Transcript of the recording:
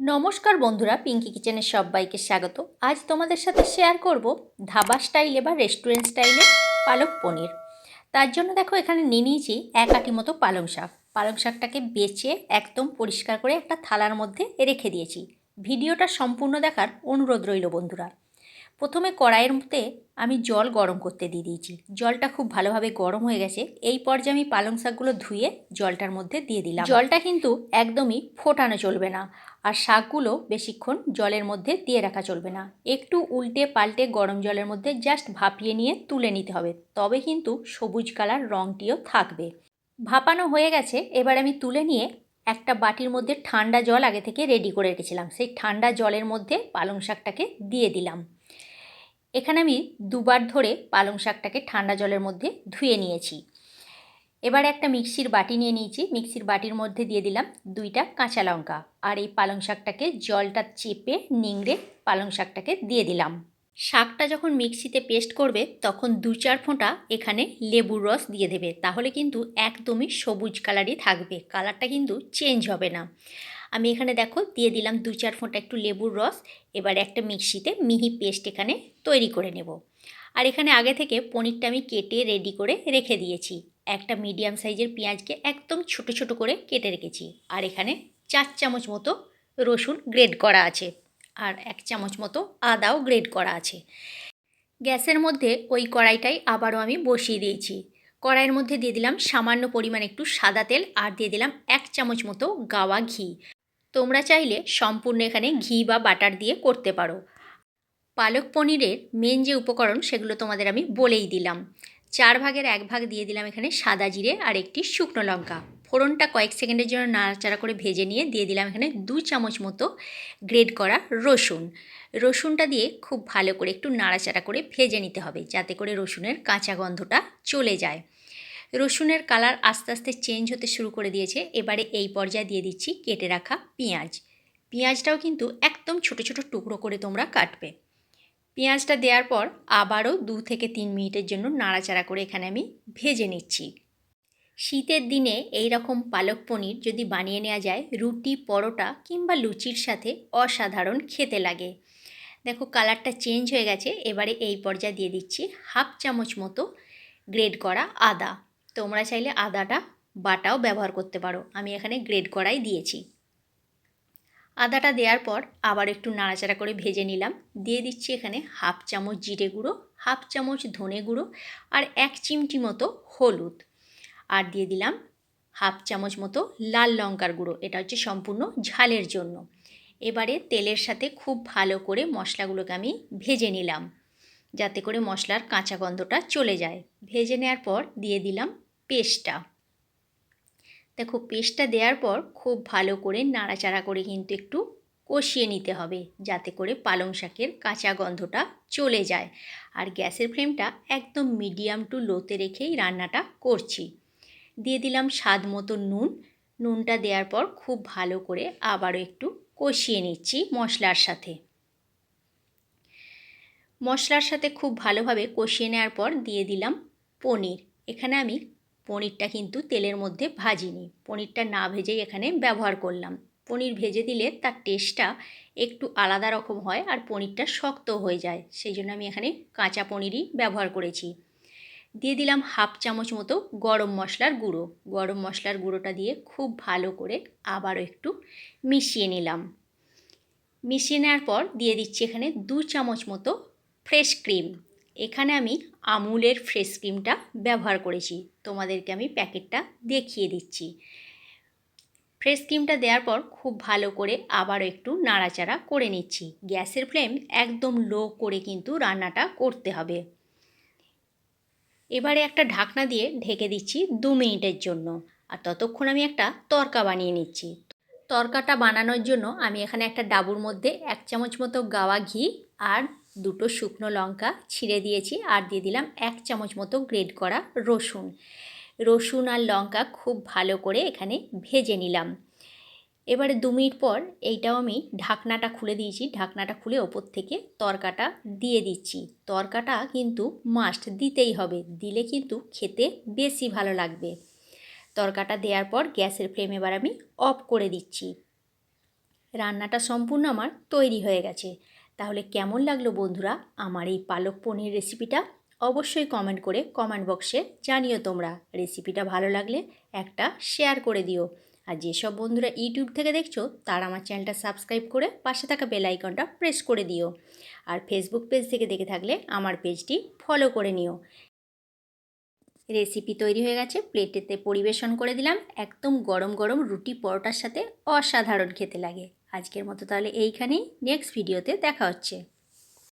নমস্কার বন্ধুরা পিঙ্কি কিচেনের সবাইকে স্বাগত। আজ তোমাদের সাথে শেয়ার করব ধাবা স্টাইলে বা রেস্টুরেন্ট স্টাইলে পালক পনির। তার জন্য দেখো এখানে নিয়ে নিয়েছি এক আটি মতো পালং শাক। পালং শাকটাকে বেছে একদম পরিষ্কার করে একটা থালার মধ্যে রেখে দিয়েছি। ভিডিওটা সম্পূর্ণ দেখার অনুরোধ রইল বন্ধুরা। প্রথমে কড়াইয়ের মধ্যে আমি জল গরম করতে দিয়ে দিয়েছি। জলটা খুব ভালোভাবে গরম হয়ে গেছে। এই পর্যায়ে আমি পালং শাকগুলো ধুয়ে জলটার মধ্যে দিয়ে দিলাম। জলটা কিন্তু একদমই ফোটানো চলবে না। আর শাকগুলো বেশিক্ষণ জলের মধ্যে দিয়ে রাখা চলবে না। একটু উল্টে পাল্টে গরম জলের মধ্যে জাস্ট ভাপিয়ে নিয়ে তুলে নিতে হবে। তবে কিন্তু সবুজ কালার রঙটিও থাকবে। ভাপানো হয়ে গেছে, এবার আমি তুলে নিয়ে একটা বাটির মধ্যে ঠান্ডা জল আগে থেকে রেডি করে রেখেছিলাম। সেই ঠান্ডা জলের মধ্যে পালং শাকটাকে দিয়ে দিলাম। এখানে আমি দুবার ধরে পালং শাকটাকে ঠান্ডা জলের মধ্যে ধুয়ে নিয়েছি। এবার একটা মিক্সির বাটি নিয়ে নিয়েছি। মিক্সির বাটির মধ্যে দিয়ে দিলাম দুইটা কাঁচা লঙ্কা। আর এই পালং শাকটাকে জলটা চেপে নিংড়ে পালং শাকটাকে দিয়ে দিলাম। শাকটা যখন মিক্সিতে পেস্ট করবে, তখন দু চার ফোঁটা এখানে লেবুর রস দিয়ে দেবে। তাহলে কিন্তু একদমই সবুজ কালারই থাকবে। কালারটা কিন্তু চেঞ্জ হবে না। আমি এখানে দেখো দিয়ে দিলাম দু চার ফোঁটা একটু লেবুর রস। এবার একটা মিক্সিতে মিহি পেস্ট এখানে তৈরি করে নেব। আর এখানে আগে থেকে পনিরটা আমি কেটে রেডি করে রেখে দিয়েছি। একটা মিডিয়াম সাইজের পেঁয়াজকে একদম ছোট ছোট করে কেটে রেখেছি। আর এখানে চার চামচ মতো রসুন গ্রেড করা আছে আর এক চামচ মতো আদাও গ্রেড করা আছে। গ্যাসের মধ্যে ওই কড়াইটাই আবারও আমি বসিয়ে দিয়েছি। কড়াইয়ের মধ্যে দিয়ে দিলাম সামান্য পরিমাণ একটু সাদা তেল আর দিয়ে দিলাম এক চামচ মতো গাওয়া ঘি। তোমরা চাইলে সম্পূর্ণ এখানে ঘি বা বাটার দিয়ে করতে পারো। পালক পনিরের মেন যে উপকরণ সেগুলো তোমাদের আমি বলেই দিলাম। চার ভাগের এক ভাগ দিয়ে দিলাম এখানে সাদা জিরে আর একটি শুকনো লঙ্কা। ফোড়নটা কয়েক সেকেন্ডের জন্য নাড়াচাড়া করে ভেজে নিয়ে দিয়ে দিলাম এখানে দু চামচ মতো গ্রেড করা রসুন। রসুনটা দিয়ে খুব ভালো করে একটু নাড়াচাড়া করে ভেজে নিতে হবে যাতে করে রসুনের কাঁচা গন্ধটা চলে যায়। রসুনের কালার আস্তে আস্তে চেঞ্জ হতে শুরু করে দিয়েছে। এবারে এই পর্যায়ে দিয়ে দিচ্ছি কেটে রাখা পেঁয়াজ। পেঁয়াজটাও কিন্তু একদম ছোট ছোট টুকরো করে তোমরা কাটবে। পেঁয়াজটা দেওয়ার পর আবারও দু থেকে তিন মিনিটের জন্য নাড়াচাড়া করে এখানে আমি ভেজে নিচ্ছি। শীতের দিনে এই রকম পালক পনির যদি বানিয়ে নেওয়া যায়, রুটি, পরোটা কিংবা লুচির সাথে অসাধারণ খেতে লাগে। দেখো কালারটা চেঞ্জ হয়ে গেছে, এবারে এই পর্যায়ে দিয়ে দিচ্ছি হাফ চামচ মতো গ্রেড করা আদা। তোমরা চাইলে আদাটা বাটাও ব্যবহার করতে পারো। আমি এখানে গ্রেড করাই দিয়েছি। আদাটা দেওয়ার পর আবার একটু নাড়াচাড়া করে ভেজে নিলাম। দিয়ে দিচ্ছি এখানে হাফ চামচ জিরে গুঁড়ো, হাফ চামচ ধনে গুঁড়ো আর এক চিমটি মতো হলুদ। আর দিয়ে দিলাম হাফ চামচ মতো লাল লঙ্কার গুঁড়ো, এটা হচ্ছে সম্পূর্ণ ঝালের জন্য। এবারে তেলের সাথে খুব ভালো করে মশলাগুলোকে আমি ভেজে নিলাম, যাতে করে মশলার কাঁচা গন্ধটা চলে যায়। ভেজে নেওয়ার পর দিয়ে দিলাম পেস্টটা। দেখো পেস্টটা দেওয়ার পর খুব ভালো করে নাড়াচাড়া করে কিন্তু একটু কষিয়ে নিতে হবে যাতে করে পালং শাকের কাঁচা গন্ধটা চলে যায়। আর গ্যাসের ফ্লেমটা একদম মিডিয়াম টু লোতে রেখেই রান্নাটা করছি। দিয়ে দিলাম স্বাদ মতো নুন। নুনটা দেওয়ার পর খুব ভালো করে আবারও একটু কষিয়ে নিচ্ছি মশলার সাথে। মশলার সাথে খুব ভালোভাবে কষিয়ে নেওয়ার পর দিয়ে দিলাম পনির। এখানে আমি পনিরটা কিন্তু তেলের মধ্যে ভাজিনি। পনিরটা না ভেজেই এখানে ব্যবহার করলাম। পনির ভেজে দিলে তার টেস্টটা একটু আলাদা রকম হয় আর পনিরটা শক্ত হয়ে যায়। সেই জন্য আমি এখানে কাঁচা পনিরই ব্যবহার করেছি। দিয়ে দিলাম হাফ চামচ মতো গরম মশলার গুঁড়ো। গরম মশলার গুঁড়োটা দিয়ে খুব ভালো করে আবারও একটু মিশিয়ে নিলাম। মিশিয়ে নেওয়ার পর দিয়ে দিচ্ছি এখানে দু চামচ মতো ফ্রেশ ক্রিম। এখানে আমি আমুলের ফ্রেশ ক্রিমটা ব্যবহার করেছি। তোমাদেরকে আমি প্যাকেটটা দেখিয়ে দিচ্ছি। ফ্রেশ ক্রিমটা দেওয়ার পর খুব ভালো করে আবারও একটু নাড়াচাড়া করে নিচ্ছি। গ্যাসের ফ্লেম একদম লো করে কিন্তু রান্নাটা করতে হবে। এবারে একটা ঢাকনা দিয়ে ঢেকে দিচ্ছি দু মিনিটের জন্য। আর ততক্ষণ আমি একটা তরকা বানিয়ে নিচ্ছি। তরকাটা বানানোর জন্য আমি এখানে একটা ডাবুর মধ্যে এক চামচ মতো গাওয়া ঘি আর দুটো শুকনো লঙ্কা ছিঁড়ে দিয়েছি আর দিয়ে দিলাম এক চামচ মতো গ্রেড করা রসুন। রসুন আর লঙ্কা খুব ভালো করে এখানে ভেজে নিলাম। এবারে দু মিনিট পর এইটাও আমি ঢাকনাটা খুলে দিয়েছি। ঢাকনাটা খুলে ওপর থেকে তরকাটা দিয়ে দিচ্ছি। তরকাটা কিন্তু মাস্ট দিতেই হবে। দিলে কিন্তু খেতে বেশি ভালো লাগবে। তরকাটা দেওয়ার পর গ্যাসের ফ্লেম এবার আমি অফ করে দিচ্ছি। রান্নাটা সম্পূর্ণ আমার তৈরি হয়ে গেছে। তাহলে কেমন লাগল বন্ধুরা আমার এই পালক পনির রেসিপিটা অবশ্যই কমেন্ট করে কমেন্ট বক্সে জানিও তোমরা। রেসিপিটা ভালো লাগলে একটা শেয়ার করে দিও। আর যেসব বন্ধুরা ইউটিউব থেকে দেখছ, তারা আমার চ্যানেলটা সাবস্ক্রাইব করে পাশে থাকা বেল আইকনটা প্রেস করে দিও। আর ফেসবুক পেজ থেকে দেখে থাকলে আমার পেজটি ফলো করে নিও। রেসিপি তৈরি হয়ে গেছে প্লেটেতে পরিবেশন করে দিলাম। একদম গরম গরম রুটি পরোটার সাথে অসাধারণ খেতে লাগে। আজকের মতো তাহলে এইখানেই নেক্সট ভিডিওতে দেখা হচ্ছে।